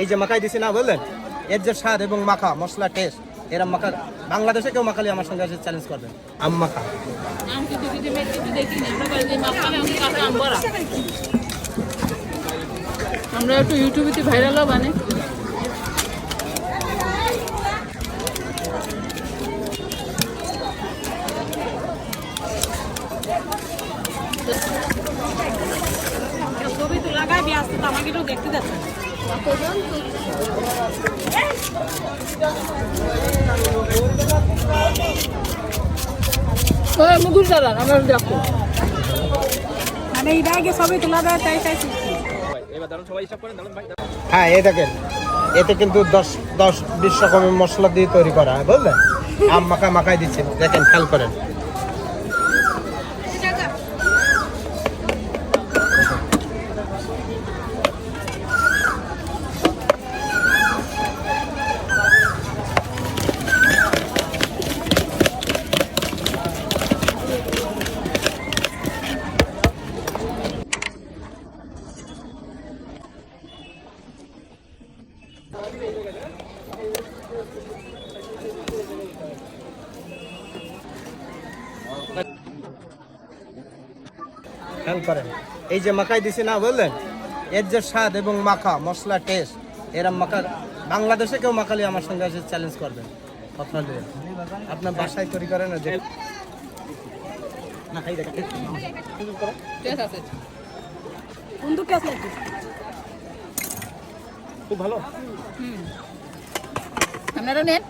এই যে মাখাই দিছি না বললেন এর যে স্বাদ এবং মাখা, মশলা টেস্ট এরা মাখা বাংলাদেশে কেউ মাখালি আমার সঙ্গে এসে চ্যালেঞ্জ করবেন আম মাখা। আমরা একটু ইউটিউবেতে ভাইরালও বানে ছবি তো লাগাই আসতে তো আমাকে দেখতে যাচ্ছে ওই দাদা আমার দেখো মানে এই ব্যাগে তোলা তাই চাইছি হ্যাঁ এই দেখেন এতে কিন্তু দশ দশ বিশ রকমের মশলা দিয়ে তৈরি করা হয় বুঝলেন আম মাখা মাখাই দিচ্ছেন। দেখেন খেয়াল করেন। এই যে মাখাই দিছি না বললেন এর যে স্বাদ এবং মাখা, মশলা টেস্ট এরা মাখা বাংলাদেশে কেউ মাখালি আমার সঙ্গে এসে চ্যালেঞ্জ করবেন কথা দিয়ে আপনার বাসায় তৈরি করেন না যে না খাই খুব ভালো। আপনারা নেন।